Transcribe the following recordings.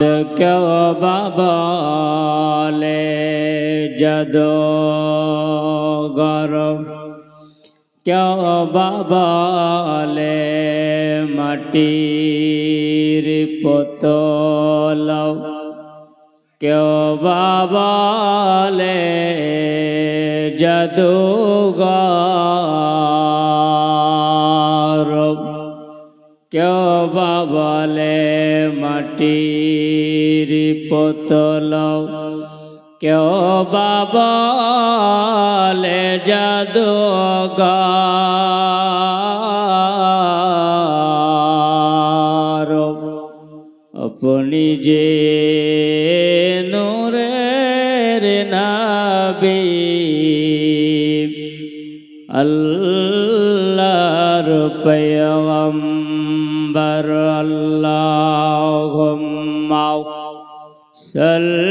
কেউ বলে যদো গরম। কেউ বলে মাটির পোতল কেউ বলে জাদুগর কেউ বা বলে কেউ বা বলে জাদুগর। আপনি যে নূরের নবী আল্লাহর পয়গম্বর আল্লাহুম্মা সাল্লি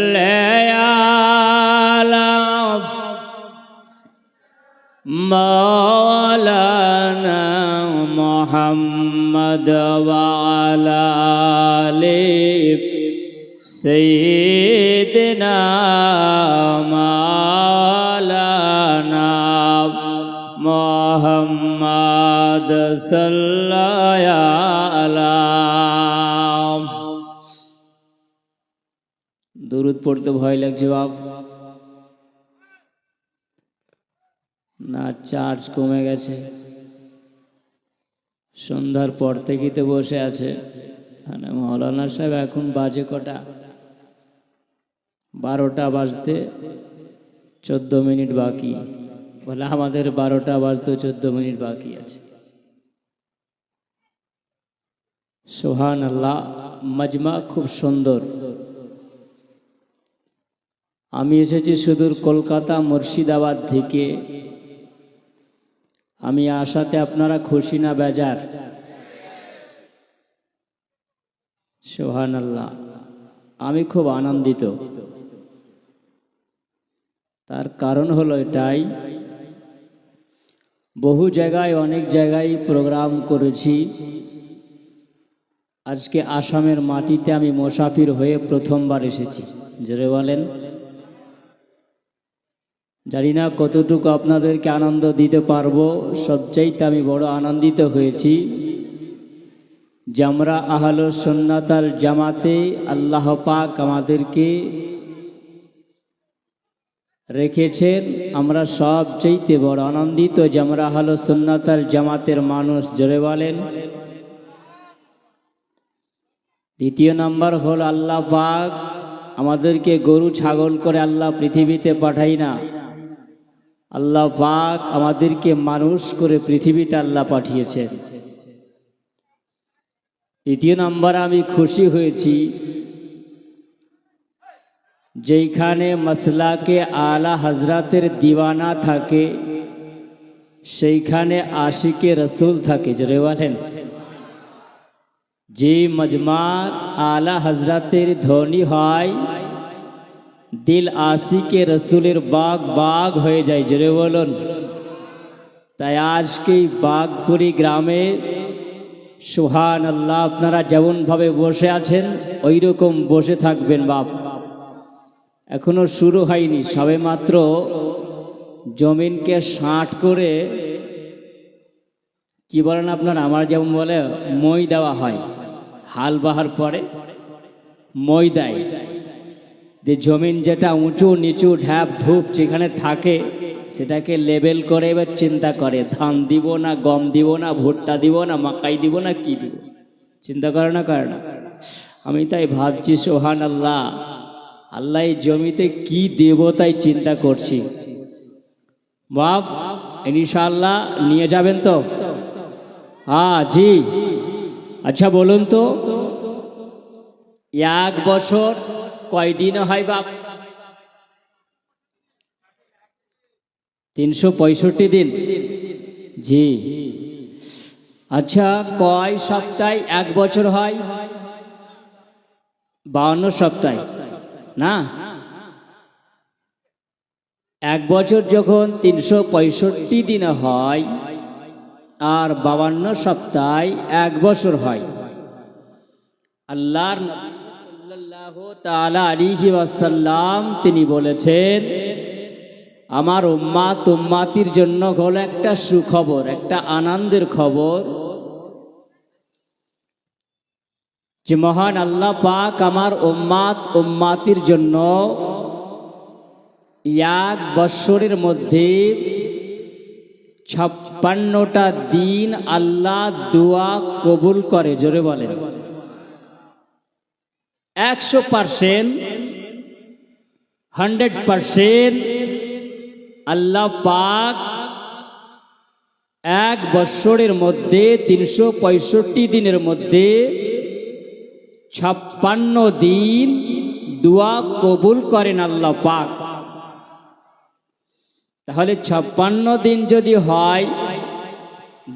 مولانا محمد وعلى آل سيدنا مولانا محمد صلى على দরুদ পড়তে ভয় লাগছে বাপ না চার্জ কমে গেছে। সন্ধ্যার পর থেকেই তো বসে আছে। মানে মৌলানা সাহেব, এখন বাজে কটা? বারোটা বাজতে চোদ্দ মিনিট বাকি। বলে, আমাদের বারোটা বাজতে চোদ্দ মিনিট বাকি আছে। সোহান আল্লাহ মজমা খুব সুন্দর। আমি এসেছি সুদূর কলকাতা, মুর্শিদাবাদ থেকে আমি আশাতে আপনারা খুশি না বেজার। সোহান আল্লাহ আমি খুব আনন্দিত। তার কারণ হলো এটাই, বহু জায়গায়, অনেক জায়গায় প্রোগ্রাম করেছি। আজকে আসামের মাটিতে আমি মোসাফির হয়ে প্রথমবার এসেছি। জোরে বলেন। জানি না কতটুকু আপনাদেরকে আনন্দ দিতে পারব, সবচাইতে আমি বড় আনন্দিত হয়েছি যে আমরা আহল সন্ন্যাতাল জামাতে আল্লাহ পাক আমাদেরকে রেখেছেন। আমরা সবচাইতে বড় আনন্দিত যে আমরা আহল সন্ন্যাতাল জামাতের মানুষ, জোরে বলেন। দ্বিতীয় নাম্বার হল আল্লাহ পাক আমাদেরকে গরু, ছাগল করে আল্লাহ পৃথিবীতে পাঠাই না। আল্লাহ পাক আমাদেরকে মানুষ করে পৃথিবীতে আল্লাহ পাঠিয়েছেন। তৃতীয় নাম্বার আমি খুশি হয়েছি যেইখানে মশলাকে আলা হজরতের দিওয়ানা থাকে, সেইখানে আশিকে রসুল থাকে। জোরে বলেন। যে মজমার আলা হজরতের ধ্বনি হয় দিল আশিকে রসুলের বাগ বাগ হয়ে যায়। জোরে বলুন। তাই আজকে এই বাগপুরি গ্রামে সুহান আল্লাহ আপনারা যেমনভাবে বসে আছেন ওই রকম বসে থাকবেন বাপ। এখনও শুরু হয়নি, সবে মাত্র জমিনকে ষাট করে, কি বলেন আপনার, আমার যেমন বলে, মই দেওয়া হয়। হাল বাহার পরে মই দেয়। যে জমিন যেটা উঁচু নিচু ঢ্যাপ ধূপ যেখানে থাকে, সেটাকে লেবেল করে এবার চিন্তা করে, ধান দিব না, গম দিব না, ভুট্টা দিব না, মাকাই দিব না, কি দিব? চিন্তা করে না করে না। আমি তাই ভাবছি সোহান আল্লাহ আল্লাহ এই জমিতে কি দেব তাই চিন্তা করছি। বাপ ইনশাআল্লাহ, নিয়ে যাবেন তো? হ্যাঁ জি। আচ্ছা বলুন তো, এক বছর কয়দিন হয় বাপ? তিনশো পঁয়ষট্টি দিন। জি। আচ্ছা কয় সপ্তাহে এক বছর হয়? বাউন্ন সপ্তাহে। না? এক বছর যখন তিনশো পঁয়ষট্টি দিনে হয়, আর বাবান্ন সপ্তাহে এক বছর হয়। আল্লাহর নবী তাআলা আলিহি ওয়াসাল্লাম তিনি বলেছেন, আমার উম্মাত উম্মাতির জন্য হল একটা সুখবর, একটা আনন্দের খবর যে মহান আল্লাহ পাক আমার উম্মাত উম্মাতির জন্য এক বৎসরের মধ্যে ছাপ্পান্নটা দিন আল্লাহ দোয়া কবুল করে। জোরে বলেন। একশো পারসেন্ট, হান্ড্রেড পারসেন্ট, আল্লাহ পাক এক বৎসরের মধ্যে তিনশো পঁয়ষট্টি দিনের মধ্যে ছাপ্পান্ন দিন দোয়া কবুল করেন আল্লাহ পাক। তাহলে ছাপ্পান্ন দিন যদি হয়,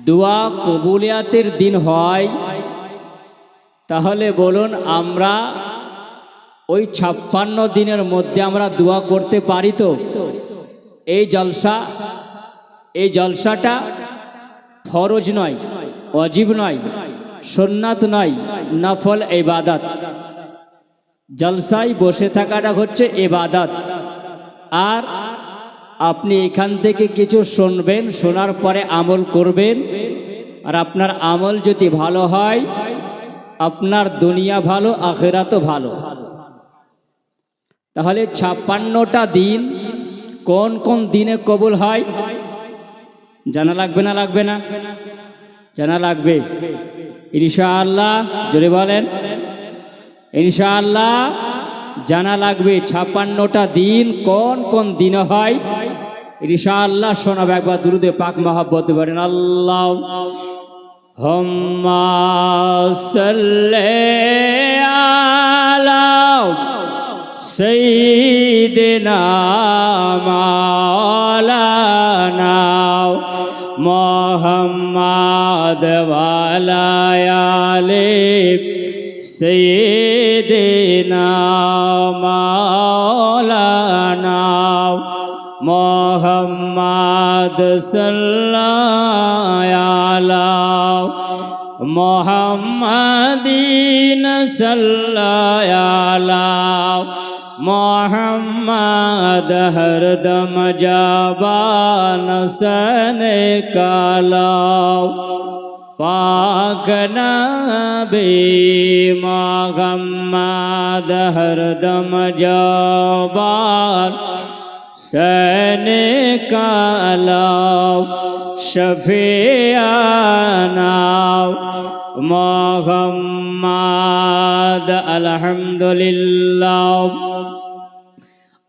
দোয়া কবুলিয়াতের দিন হয়, তাহলে বলুন আমরা ওই ছাপ্পান্ন দিনের মধ্যে আমরা দোয়া করতে পারি তো? এই জলসা, এই জলসাটা ফরজ নয়, অজীব নয় সোননাথ নয়, নফল এবাদাত জলসায় বসে থাকাটা হচ্ছে এবাদাত আর আপনি এখান থেকে কিছু শুনবেন, শোনার পরে আমল করবেন। আর আপনার আমল যদি ভালো হয়, আপনার দুনিয়া ভালো, আখেরাতও ভালো। তাহলে ছাপ্পান্নটা দিন কোন কোন দিনে কবুল হয়? জানা লাগবে না লাগবে না? জানা লাগবে। ইনশাআল্লাহ, জোরে বলেন। ইনশাআল্লাহ, জানা লাগবে ছাপ্পান্নটা দিন কোন কোন দিনে হয়? ইনশাআল্লাহ, শোনাব একবার দুরুদে পাক মহাব্বত বলেন, আল্লাহ। হম্মা সাল্লি আলা সঈদিনা মালানা মোহাম্মদ ওয়ালায়ালে সঈদিনা মালানা মোহাম্মদ সাল্লায়ালা মোহাম্মদিন সাল্লায়ালা محمد ہر دم جابان سن کالا پاک نبی محمد ہر دم جابان سن کالا شفیعنا محمد الحمد لله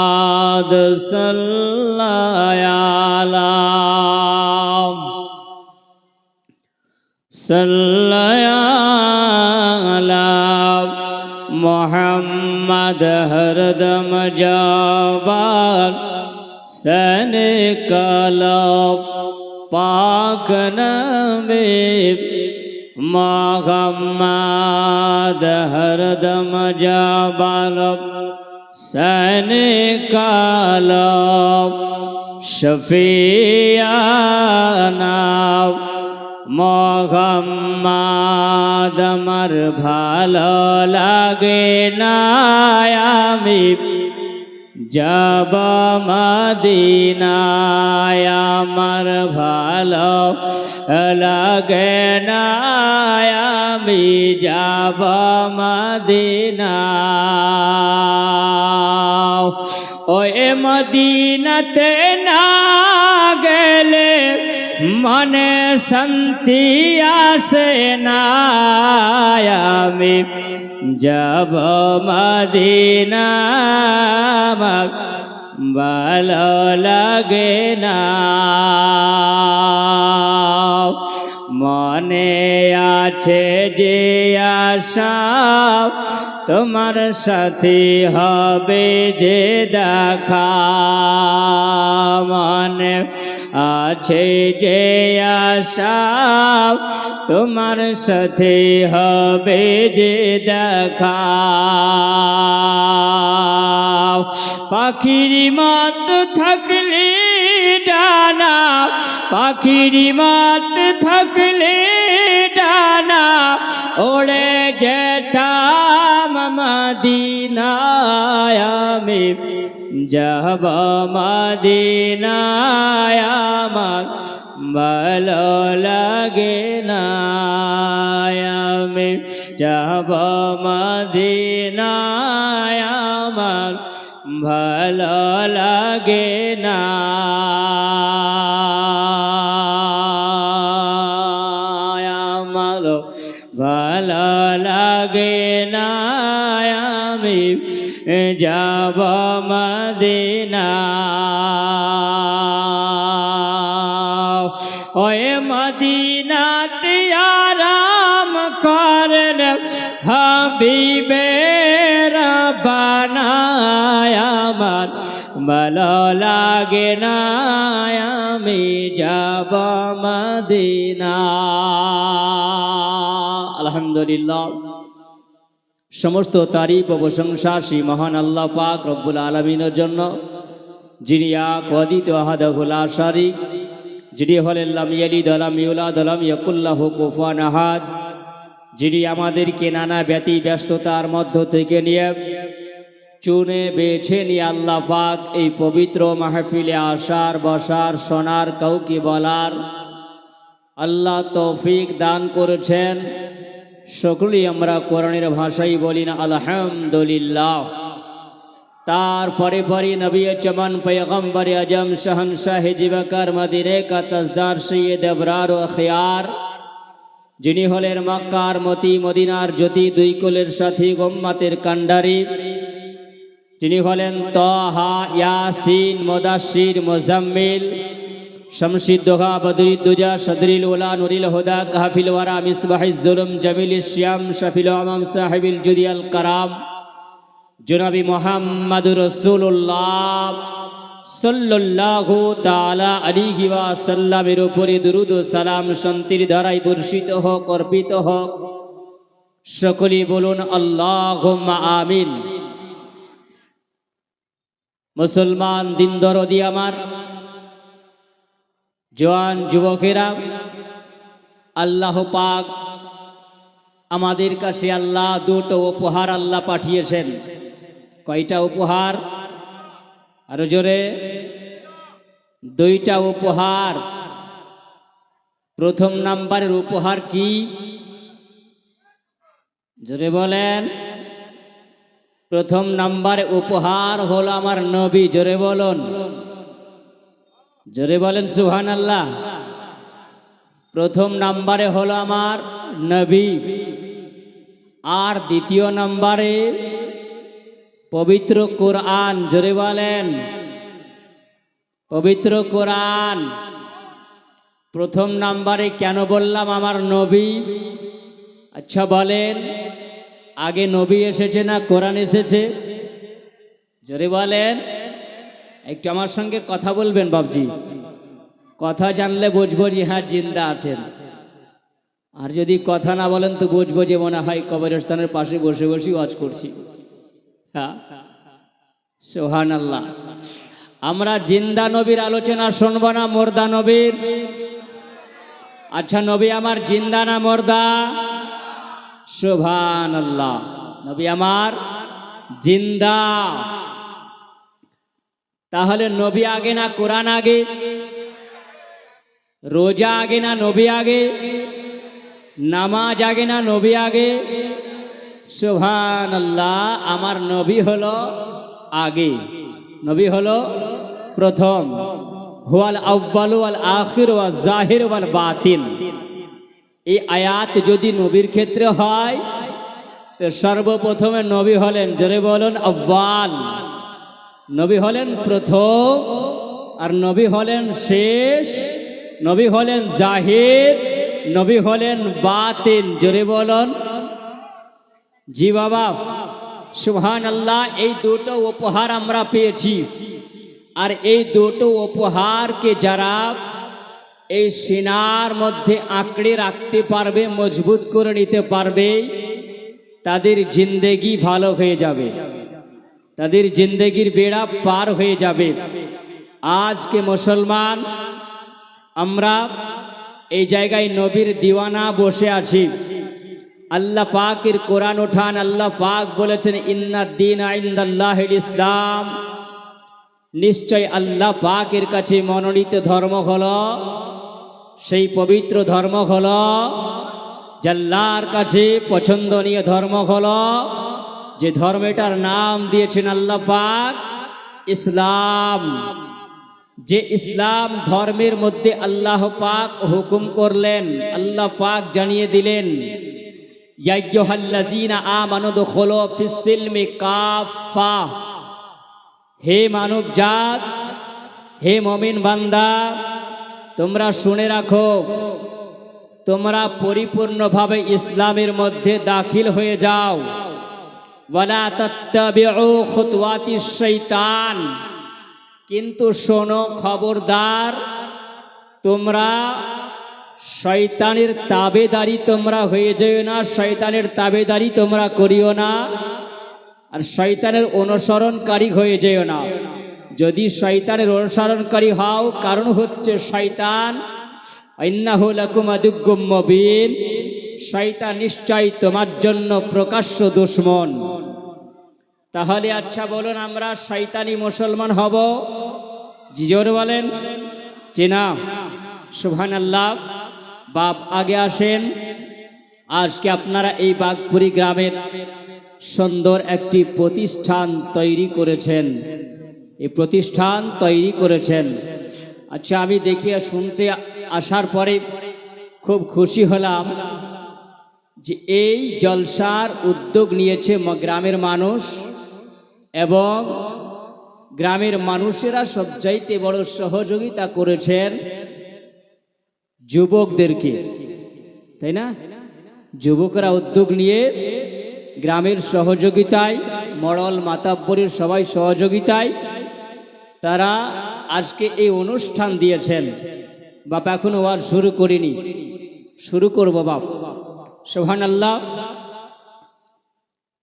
محمد صلى على صلى على محمد هردم جبال سن قلب پاک نبی محمد هردم جبال सन कालो शफियाना মোহাম্মদ আমার ভালো লাগে না আমি যাব মদিনায় আমার ভালো লাগে না আমি যাব মদিনা ওই মদিনাতে না গেলে মনে শান্তি আসে না। আমি যাব মদিনা ভালো লাগে না। মনে আছে যে আশা তোমার সাথী হবে যে দেখা মনে আছে যে আশা, তোমার সাথে হবে যে দেখা। পাখির মত থাকলে ডানা, পাখির মত থাকলে ডানা ওড়ে যেতাম মদিনায় আমি যাব মদিনায় আমার ভালো লাগে না। আমি যাব মদিনায় আমার ভালো লাগে না। ভালো লাগে না আমি যাব মদিনা। ওই মদিনাতে আরাম করেন হাবিবের বানায় আমার। ভালো লাগে না আমি যাব মদিনা। আলহামদুলিল্লাহ। সমস্ত তারিফ ও প্রশংসা শ্রী মহান আল্লাহ পাক রব্বুল আলমিনের জন্য, যিনি এক অদিত আহাদুল যিনি হলেন লামিয়ালি দলাম ইউলা দলাম ইয়কুল্লাহ কুফান আহাদ, যিনি আমাদেরকে নানা ব্যতি ব্যস্ততার মধ্য থেকে নিয়ে চুনে বেছে নিয়ে আল্লাহ পাক এই পবিত্র মাহফিলে আসার, বসার, শোনার, কাউকে বলার আল্লাহ তৌফিক দান করেছেন। সকলেই আমরা কোরআনের ভাষাই বলি না, আলহামদুলিল্লাহ। তারপরে পরে নবী চমন পেগম্বর আজম শাহনশাহ জীবকর মদিরে কা তসদার সৈয়দ আবরার ও খেয়ার, যিনি হলেন মক্কার মতি মদিনার জ্যোতি দুই কুলের সাথী গোম্মাতের কান্ডারি তিনি হলেন তহা, ইয়াসিন মদাসির মোজাম্মিল শমশিদ্দোহা বদরিদ্দুজা সদরিল ওলা নুরিল হুদা কাহাফিল ওয়ারা মিসবাহিজ জুলুম জামিল শ্যাম শফিল আমাম সাহেবিল জুদিয়াল কারাম জনাবি মোহাম্মদুর রসুল্লাহ সাল্লাল্লাহু তাআলা আলাইহি ওয়া সাল্লামের উপরে দুরুদ সালাম শান্তির ধারায় বর্ষিত হোক অর্পিত হোক সকলেই বলুন আল্লাহুম্মা আমিন মুসলমান দিন দরদি আমার জওয়ান যুবকেরা, আল্লাহ পাক আমাদের কাছে আল্লাহ দুটো উপহার আল্লাহ পাঠিয়েছেন। কয়টা উপহার? আরও জোরে। দুইটা উপহার। প্রথম নাম্বারের উপহার কি? জোরে বলেন। প্রথম নাম্বারে উপহার হলো আমার নবী, জোরে বলুন। জোরে বলেন সুহান আল্লাহ প্রথম নাম্বারে হলো আমার নবী। আর দ্বিতীয় নাম্বারে পবিত্র কোরআন, জোরে বলেন। পবিত্র কোরআন। প্রথম নাম্বারে কেন বললাম আমার নবী? আচ্ছা বলেন। আগে নবী এসেছে না কোরআন এসেছে? জোরে বলেন। একটু আমার সঙ্গে কথা বলবেন বাবজি কথা জানলে বুঝব যে হ্যাঁ জিন্দা আছেন। আর যদি কথা না বলেন তো বুঝব যে মনে হয় কবরস্থানের পাশে বসে বসেই ওয়াজ করছি। হ্যাঁ সোহান আল্লাহ আমরা জিন্দা নবীর আলোচনা শুনব না, মোর্দা নবীর? আচ্ছা নবী আমার জিন্দা না মোর্দা? সোভান আল্লাহ নবী আমার জিন্দা। তাহলে নবী আগে না কোরআন আগে? রোজা আগে না নবী আগে? নামাজ আগে না নবী আগে? সোভান আল্লাহ আমার নবী হলো আগে। নবী হলো প্রথম। হুয়াল আব্বাল ওয়াল আখির ওয়াল জাহির ওয়াল বাতিন। এই আয়াত যদি নবীর ক্ষেত্রে হয়, তো সর্বপ্রথমে নবী হলেন, জোরে বলুন আব্বাল নবী হলেন প্রথম আর নবী হলেন শেষ। নবী হলেন জাহির, নবী হলেন বাতিন। জোরে বলন। জি বাবা সুহান আল্লাহ এই দুটো উপহার আমরা পেয়েছি। আর এই দুটো উপহারকে যারা এই সিনার মধ্যে আঁকড়ে রাখতে পারবে, মজবুত করে নিতে পারবে, তাদের জিন্দেগি ভালো হয়ে যাবে। তাদের জিন্দেগির বেড়া পার হয়ে যাবে। আজকে মুসলমান, আমরা এই জায়গায় নবীর দিওয়ানা বসে আছি। আল্লাহ পাকের কোরআন ওঠান আল্লাহ পাক বলেছেন, ইন্না দিন আইন্দাল্লাহ ইসলাম। নিশ্চয় আল্লাহ পাকের কাছে মনোনীত ধর্ম হলো, সেই পবিত্র ধর্ম হলো, জাল্লার কাছে পছন্দনীয় ধর্ম হলো যে ধর্মটার নাম দিয়েছেন আল্লাহ পাক, ইসলাম। যে ইসলাম ধর্মের মধ্যে আল্লাহ পাক হুকুম করলেন, আল্লাহ পাক জানিয়ে দিলেন হে মানব জাত, হে মমিন বান্দা, তোমরা শুনে রাখো, তোমরা পরিপূর্ণভাবে ইসলামের মধ্যে দাখিল হয়ে যাও। শাইতান কিন্তু শোনো, খবরদার, তোমরা শয়তানের তাবেদারি তোমরা হয়ে যেও না শয়তানের তাবেদারি তোমরা করিও না, আর শয়তানের অনুসরণকারী হয়ে যেও না। যদি শয়তানের অনুসরণকারী হও, কারণ হচ্ছে শয়তান অন্যাহ লাকুম মবিন নিশ্চয় তোমার জন্য প্রকাশ্য দুশ্মন। তাহলে আচ্ছা বলুন, আমরা শয়তানি মুসলমান হব? জিজোর বলেন। যে না। সুবহান আল্লাহ বাপ, আগে আসেন। আজকে আপনারা এই বাগপুরি গ্রামের সুন্দর একটি প্রতিষ্ঠান তৈরি করেছেন। এই প্রতিষ্ঠান তৈরি করেছেন। আচ্ছা আমি দেখিয়া শুনতে আসার পরে খুব খুশি হলাম। যে এই জলসার উদ্যোগ নিয়েছে গ্রামের মানুষ এবং গ্রামের মানুষেরা সবচাইতে বড় সহযোগিতা করেছেন যুবকদেরকে। তাই না? যুবকরা উদ্যোগ নিয়ে গ্রামের সহযোগিতায়, মড়ল মাতাব্বরের সবাই সহযোগিতায় তারা আজকে এই অনুষ্ঠান দিয়েছেন। বাপ, এখনও আর শুরু করিনি। শুরু করব বাপ। সোহান আল্লাহ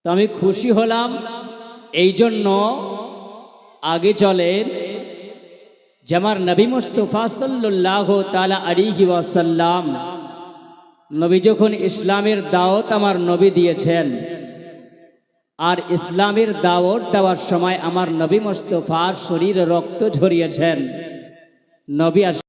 তো আমি খুশি হলাম এই জন্য আগে চলেন যে আমার নবী মুস্তফা সাল্লাহ তালা আলিহি ওয়াসাল্লাম নবী যখন ইসলামের দাওয়াত আমার নবী দিয়েছেন আর ইসলামের দাওয়াত দেওয়ার সময় আমার নবী মুস্তফার শরীরে রক্ত ঝরিয়েছেন, নবী